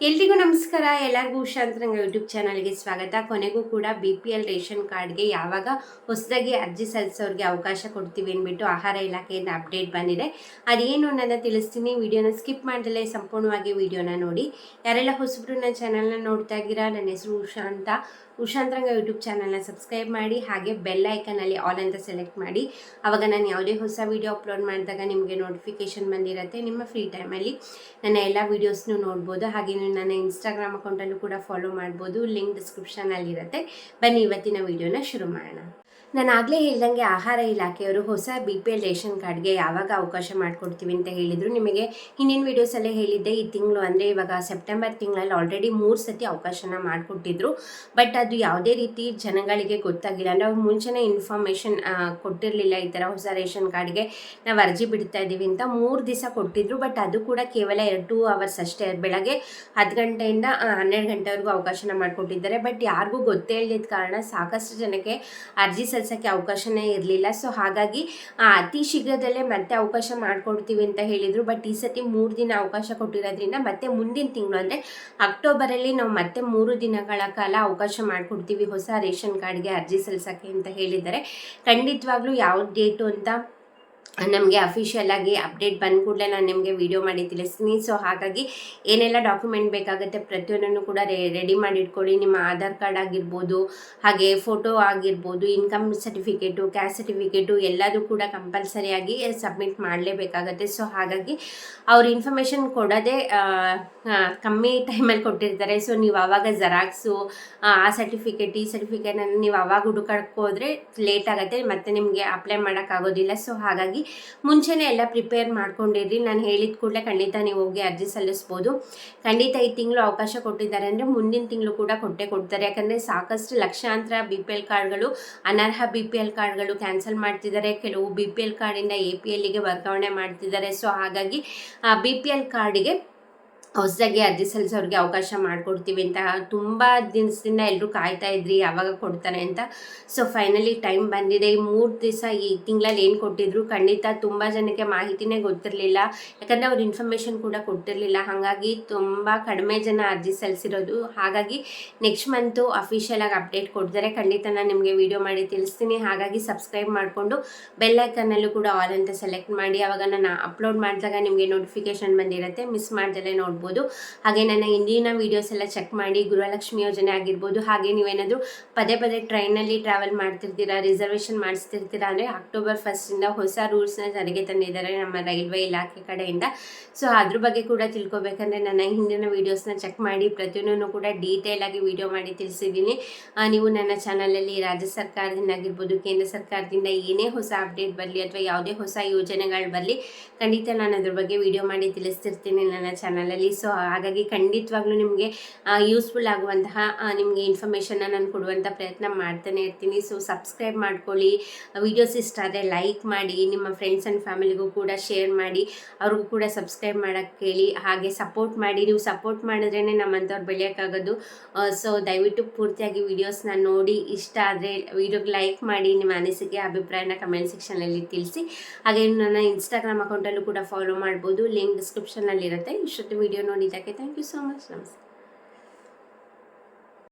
ಎಲ್ರಿಗೂ ನಮಸ್ಕಾರ. ಎಲ್ಲರಿಗೂ ಉಷಾಂತರಂಗ ಯೂಟ್ಯೂಬ್ ಚಾನಲ್ಗೆ ಸ್ವಾಗತ. ಕೊನೆಗೂ ಕೂಡ ಬಿ ಪಿ ಎಲ್ ರೇಷನ್ ಕಾರ್ಡ್ಗೆ ಯಾವಾಗ ಹೊಸದಾಗಿ ಅರ್ಜಿ ಸಲ್ಲಿಸೋರಿಗೆ ಅವಕಾಶ ಕೊಡ್ತೀವಿ ಅಂದ್ಬಿಟ್ಟು ಆಹಾರ ಇಲಾಖೆಯಿಂದ ಅಪ್ಡೇಟ್ ಬಂದಿದೆ. ಅದೇನು ಅನ್ನೋದನ್ನ ತಿಳಿಸ್ತೀನಿ. ವಿಡಿಯೋನ ಸ್ಕಿಪ್ ಮಾಡದಲ್ಲೇ ಸಂಪೂರ್ಣವಾಗಿ ವಿಡಿಯೋನ ನೋಡಿ. ಯಾರೆಲ್ಲ ಹೊಸಬ್ರು ನನ್ನ ಚಾನಲ್ನ ನೋಡ್ತಾ ಇದ್ದೀರಾ, ನನ್ನ ಹೆಸರು ಉಷಾ ಅಂತ. ಉಷಾಂತರಂಗ ಯೂಟ್ಯೂಬ್ ಚಾನಲ್ನ ಸಬ್ಸ್ಕ್ರೈಬ್ ಮಾಡಿ, ಹಾಗೆ ಬೆಲ್ ಐಕನಲ್ಲಿ ಆಲ್ ಅಂತ ಸೆಲೆಕ್ಟ್ ಮಾಡಿ. ಅವಾಗ ನಾನು ಯಾವುದೇ ಹೊಸ ವೀಡಿಯೋ ಅಪ್ಲೋಡ್ ಮಾಡಿದಾಗ ನಿಮಗೆ ನೋಟಿಫಿಕೇಶನ್ ಬಂದಿರತ್ತೆ. ನಿಮ್ಮ ಫ್ರೀ ಟೈಮಲ್ಲಿ ನನ್ನ ಎಲ್ಲ ವೀಡಿಯೋಸ್ನು ನೋಡ್ಬೋದು. ಹಾಗೆ ನನ್ನ ಇನ್ಸ್ಟಾಗ್ರಾಮ್ ಅಕೌಂಟಲ್ಲೂ ಕೂಡ ಫಾಲೋ ಮಾಡ್ಬೋದು. ಲಿಂಕ್ ಡಿಸ್ಕ್ರಿಪ್ಷನಲ್ಲಿರುತ್ತೆ ಬನ್ನಿ ಇವತ್ತಿನ ವೀಡಿಯೋನ ಶುರು ಮಾಡೋಣ. ನಾನು ಆಗಲೇ ಹೇಳ್ದಂಗೆ ಆಹಾರ ಇಲಾಖೆಯವರು ಹೊಸ ಬಿ ಪಿ ಎಲ್ ರೇಷನ್ ಕಾರ್ಡ್ಗೆ ಯಾವಾಗ ಅವಕಾಶ ಮಾಡಿಕೊಡ್ತೀವಿ ಅಂತ ಹೇಳಿದರು. ನಿಮಗೆ ಹಿಂದಿನ ವೀಡಿಯೋಸಲ್ಲೇ ಹೇಳಿದ್ದೆ, ಈ ತಿಂಗಳು ಅಂದರೆ ಇವಾಗ ಸೆಪ್ಟೆಂಬರ್ ತಿಂಗಳಲ್ಲಿ ಆಲ್ರೆಡಿ ಮೂರು ಸತಿ ಅವಕಾಶನ ಮಾಡಿಕೊಟ್ಟಿದ್ರು. ಬಟ್ ಅದು ಯಾವುದೇ ರೀತಿ ಜನಗಳಿಗೆ ಗೊತ್ತಾಗಿಲ್ಲ. ಅಂದರೆ ಅವ್ರು ಮುಂಚೆನೇ ಇನ್ಫಾರ್ಮೇಷನ್ ಕೊಟ್ಟಿರಲಿಲ್ಲ ಈ ಥರ ಹೊಸ ರೇಷನ್ ಕಾರ್ಡ್ಗೆ. ನಾವು ಅರ್ಜಿ ಬಿಡ್ತಾ ಇದ್ದೀವಿ ಅಂತ ಮೂರು ದಿವಸ ಕೊಟ್ಟಿದ್ರು. ಬಟ್ ಅದು ಕೂಡ ಕೇವಲ ಎರಡು ಟೂ ಅವರ್ಸ್ ಅಷ್ಟೇ. ಬೆಳಗ್ಗೆ ಹತ್ತು ಗಂಟೆಯಿಂದ ಹನ್ನೆರಡು ಗಂಟೆವರೆಗೂ ಅವಕಾಶನ ಮಾಡಿಕೊಟ್ಟಿದ್ದಾರೆ. ಬಟ್ ಯಾರಿಗೂ ಗೊತ್ತೇ ಇಲ್ಲದ ಕಾರಣ ಸಾಕಷ್ಟು ಜನಕ್ಕೆ ಅರ್ಜಿ ಸಲ್ಲಿಸೋಕ್ಕೆ ಅವಕಾಶನೇ ಇರಲಿಲ್ಲ. ಸೊ ಹಾಗಾಗಿ ಅತಿ ಶೀಘ್ರದಲ್ಲೇ ಮತ್ತೆ ಅವಕಾಶ ಮಾಡಿಕೊಡ್ತೀವಿ ಅಂತ ಹೇಳಿದರು. ಬಟ್ ಈ ಸತಿ ಮೂರು ದಿನ ಅವಕಾಶ ಕೊಟ್ಟಿರೋದ್ರಿಂದ ಮತ್ತೆ ಮುಂದಿನ ತಿಂಗಳು ಅಂದರೆ ಅಕ್ಟೋಬರಲ್ಲಿ ನಾವು ಮತ್ತೆ ಮೂರು ದಿನಗಳ ಕಾಲ ಅವಕಾಶ ಮಾಡಿಕೊಡ್ತೀವಿ. ಹೊಸ ರೇಷನ್ ಕಾರ್ಡ್ಗೆ ಅರ್ಜಿ ಸಲ್ಸೋಕ್ಕೆ ಅಂತ ಹೇಳಿದ್ದಾರೆ. ಖಂಡಿತವಾಗ್ಲೂ ಯಾವ ಡೇಟು ಅಂತ ನಮಗೆ ಅಫಿಷಿಯಲ್ ಆಗಿ ಅಪ್ಡೇಟ್ ಬಂದ ಕೂಡಲೇ ನಾನು ನಿಮಗೆ ವಿಡಿಯೋ ಮಾಡಿ ತಿಳಿಸ್ತೀನಿ ಸೊ ಹಾಗಾಗಿ ಏನೆಲ್ಲ ಡಾಕ್ಯುಮೆಂಟ್ ಬೇಕಾಗುತ್ತೆ ಪ್ರತಿಯೊಂದನ್ನು ಕೂಡ ರೆಡಿ ಮಾಡಿ ಇಟ್ಕೊಳ್ಳಿ ನಿಮ್ಮ ಆಧಾರ್ ಕಾರ್ಡ್ ಆಗಿರ್ಬೋದು, ಹಾಗೆ ಫೋಟೋ ಆಗಿರ್ಬೋದು ಇನ್ಕಮ್ ಸರ್ಟಿಫಿಕೇಟು ಕ್ಯಾಸ್ಟ್ ಸರ್ಟಿಫಿಕೇಟು ಎಲ್ಲದೂ ಕೂಡ ಕಂಪಲ್ಸರಿಯಾಗಿ ಸಬ್ಮಿಟ್ ಮಾಡಲೇಬೇಕಾಗತ್ತೆ. ಸೊ ಹಾಗಾಗಿ ಅವ್ರು ಇನ್ಫಾರ್ಮೇಷನ್ ಕೊಡೋದೇ ಕಮ್ಮಿ ಟೈಮಲ್ಲಿ ಕೊಟ್ಟಿರ್ತಾರೆ. ಸೊ ನೀವು ಆವಾಗ ಜೆರಾಕ್ಸು ಆ ಸರ್ಟಿಫಿಕೇಟ್ ಈ ಸರ್ಟಿಫಿಕೇಟನ್ನು ನೀವು ಆವಾಗ ಹುಡುಕಕ್ಕೆ ಲೇಟ್ ಆಗುತ್ತೆ. ಮತ್ತೆ ನಿಮಗೆ ಅಪ್ಲೈ ಮಾಡೋಕ್ಕಾಗೋದಿಲ್ಲ. ಸೊ ಹಾಗಾಗಿ ಮುಂಚೆನೇ ಎಲ್ಲ ಪ್ರಿಪೇರ್ ಮಾಡ್ಕೊಂಡಿರಿ ನಾನು ಹೇಳಿದ ಕೂಡಲೇ ಖಂಡಿತ ನೀವು ಹೋಗಿ ಅರ್ಜಿ ಸಲ್ಲಿಸ್ಬೋದು. ಖಂಡಿತ ಈ ತಿಂಗಳು ಅವಕಾಶ ಕೊಟ್ಟಿದ್ದಾರೆ ಅಂದರೆ ಮುಂದಿನ ತಿಂಗಳು ಕೂಡ ಕೊಟ್ಟೆ ಕೊಡ್ತಾರೆ. ಯಾಕಂದರೆ ಸಾಕಷ್ಟು ಲಕ್ಷಾಂತರ ಬಿ ಪಿ ಎಲ್ ಕಾರ್ಡ್ಗಳು, ಅನರ್ಹ ಬಿ ಪಿ ಎಲ್ ಕಾರ್ಡ್ಗಳು ಕ್ಯಾನ್ಸಲ್ ಮಾಡ್ತಿದ್ದಾರೆ. ಕೆಲವು ಬಿ ಪಿ ಎಲ್ ಕಾರ್ಡಿಂದ ಎ ಪಿ ಎಲ್ಲಿಗೆ ವರ್ಗಾವಣೆ ಮಾಡ್ತಿದ್ದಾರೆ. ಸೊ ಹಾಗಾಗಿ ಬಿ ಪಿ ಎಲ್ ಕಾರ್ಡಿಗೆ ಹೊಸದಾಗಿ ಅರ್ಜಿ ಸಲ್ಲಿಸೋರಿಗೆ ಅವಕಾಶ ಮಾಡಿಕೊಡ್ತೀವಿ ಅಂತ ತುಂಬ ದಿನದಿಂದ ಎಲ್ಲರೂ ಕಾಯ್ತಾ ಇದ್ರಿ, ಯಾವಾಗ ಕೊಡ್ತಾರೆ ಅಂತ. ಸೊ ಫೈನಲಿ ಟೈಮ್ ಬಂದಿದೆ. ಈ ಮೂರು ದಿವಸ ಈ ತಿಂಗಳಲ್ಲಿ ಏನು ಕೊಟ್ಟಿದ್ರು ಖಂಡಿತ ತುಂಬ ಜನಕ್ಕೆ ಮಾಹಿತಿನೇ ಗೊತ್ತಿರಲಿಲ್ಲ. ಯಾಕಂದರೆ ಅವ್ರು ಇನ್ಫಾರ್ಮೇಷನ್ ಕೂಡ ಕೊಟ್ಟಿರಲಿಲ್ಲ. ಹಾಗಾಗಿ ತುಂಬ ಕಡಿಮೆ ಜನ ಅರ್ಜಿ ಸಲ್ಲಿಸಿರೋದು. ಹಾಗಾಗಿ ನೆಕ್ಸ್ಟ್ ಮಂತು ಅಫಿಷಿಯಲಾಗಿ ಅಪ್ಡೇಟ್ ಕೊಡ್ತಾರೆ. ಖಂಡಿತ ನಾನು ನಿಮಗೆ ವಿಡಿಯೋ ಮಾಡಿ ತಿಳಿಸ್ತೀನಿ. ಹಾಗಾಗಿ ಸಬ್ಸ್ಕ್ರೈಬ್ ಮಾಡಿಕೊಂಡು ಬೆಲ್ ಐಕನ್ನಲ್ಲೂ ಕೂಡ ಆಲ್ ಅಂತ ಸೆಲೆಕ್ಟ್ ಮಾಡಿ. ಅವಾಗ ನಾನು ಅಪ್ಲೋಡ್ ಮಾಡಿದಾಗ ನಿಮಗೆ ನೋಟಿಫಿಕೇಶನ್ ಬಂದಿರುತ್ತೆ. ಮಿಸ್ ಮಾಡ್ದಲೇ ನೋಡ್ಬೋದು. ಹಾಗೆ ನನ್ನ ಹಿಂದಿನ ವೀಡಿಯೋಸ್ ಎಲ್ಲ ಚೆಕ್ ಮಾಡಿ, ಗೃಹಲಕ್ಷ್ಮಿ ಯೋಜನೆ ಆಗಿರ್ಬೋದು. ಹಾಗೆ ನೀವೇನಾದರೂ ಪದೇ ಪದೇ ಟ್ರೈನಲ್ಲಿ ಟ್ರಾವೆಲ್ ಮಾಡ್ತಿರ್ತೀರಾ ರಿಸರ್ವೇಷನ್ ಮಾಡಿಸ್ತಿರ್ತೀರಾ ಅಂದರೆ ಅಕ್ಟೋಬರ್ ಫಸ್ಟಿಂದ ಹೊಸ ರೂಲ್ಸ್ನ ಜಾರಿಗೆ ತಂದಿದ್ದಾರೆ ನಮ್ಮ ರೈಲ್ವೆ ಇಲಾಖೆ ಕಡೆಯಿಂದ. ಸೊ ಅದ್ರ ಬಗ್ಗೆ ಕೂಡ ತಿಳ್ಕೊಬೇಕಂದ್ರೆ ನನ್ನ ಹಿಂದಿನ ವೀಡಿಯೋಸ್ನ ಚೆಕ್ ಮಾಡಿ, ಪ್ರತಿಯೊಂದನ್ನು ಕೂಡ ಡೀಟೇಲ್ ಆಗಿ ವಿಡಿಯೋ ಮಾಡಿ ತಿಳಿಸಿದ್ದೀನಿ. ನೀವು ನನ್ನ ಚಾನಲಲ್ಲಿ ರಾಜ್ಯ ಸರ್ಕಾರದಿಂದ ಆಗಿರ್ಬೋದು, ಕೇಂದ್ರ ಸರ್ಕಾರದಿಂದ ಏನೇ ಹೊಸ ಅಪ್ಡೇಟ್ ಬರಲಿ ಅಥವಾ ಯಾವುದೇ ಹೊಸ ಯೋಜನೆಗಳು ಬರಲಿ, ಖಂಡಿತ ನಾನು ಅದ್ರ ಬಗ್ಗೆ ವಿಡಿಯೋ ಮಾಡಿ ತಿಳಿಸ್ತಿರ್ತೀನಿ. ನನ್ನ ಚಾನಲಲ್ಲಿ ಸೊ ಹಾಗಾಗಿ ಖಂಡಿತವಾಗ್ಲೂ ನಿಮಗೆ ಯೂಸ್ಫುಲ್ ಆಗುವಂತಹ ನಿಮಗೆ ಇನ್ಫಾರ್ಮೇಷನ್ನ ನಾನು ಕೊಡುವಂಥ ಪ್ರಯತ್ನ ಮಾಡ್ತಾನೆ ಇರ್ತೀನಿ. ಸೊ ಸಬ್ಸ್ಕ್ರೈಬ್ ಮಾಡ್ಕೊಳ್ಳಿ. ವಿಡಿಯೋಸ್ ಇಷ್ಟ ಆದರೆ ಲೈಕ್ ಮಾಡಿ. ನಿಮ್ಮ ಫ್ರೆಂಡ್ಸ್ ಆ್ಯಂಡ್ ಫ್ಯಾಮಿಲಿಗೂ ಕೂಡ ಶೇರ್ ಮಾಡಿ. ಅವ್ರಿಗೂ ಕೂಡ ಸಬ್ಸ್ಕ್ರೈಬ್ ಮಾಡೋಕ್ಕೆ ಹೇಳಿ ಹಾಗೆ ಸಪೋರ್ಟ್ ಮಾಡಿ. ನೀವು ಸಪೋರ್ಟ್ ಮಾಡಿದ್ರೇ ನಮ್ಮಂಥವ್ರು ಬೆಳೆಯೋಕ್ಕಾಗೋದು ಸೊ ದಯವಿಟ್ಟು ಪೂರ್ತಿಯಾಗಿ ವೀಡಿಯೋಸ್ನ ನೋಡಿ. ಇಷ್ಟ ಆದರೆ ವಿಡಿಯೋಗೆ ಲೈಕ್ ಮಾಡಿ. ನಿಮ್ಮ ಅನಿಸಿಕೆ, ಅಭಿಪ್ರಾಯನ ಕಮೆಂಟ್ ಸೆಕ್ಷನಲ್ಲಿ ತಿಳಿಸಿ. ಹಾಗೆ ನನ್ನ ಇನ್ಸ್ಟಾಗ್ರಾಮ್ ಅಕೌಂಟಲ್ಲೂ ಕೂಡ ಫಾಲೋ ಮಾಡ್ಬೋದು. ಲಿಂಕ್ ಡಿಸ್ಕ್ರಿಪ್ಷನಲ್ಲಿರುತ್ತೆ ಇಷ್ಟೊತ್ತು ವಿಡಿಯೋ वीडियो नो नीता के थैंक यू सो मच नमस्कार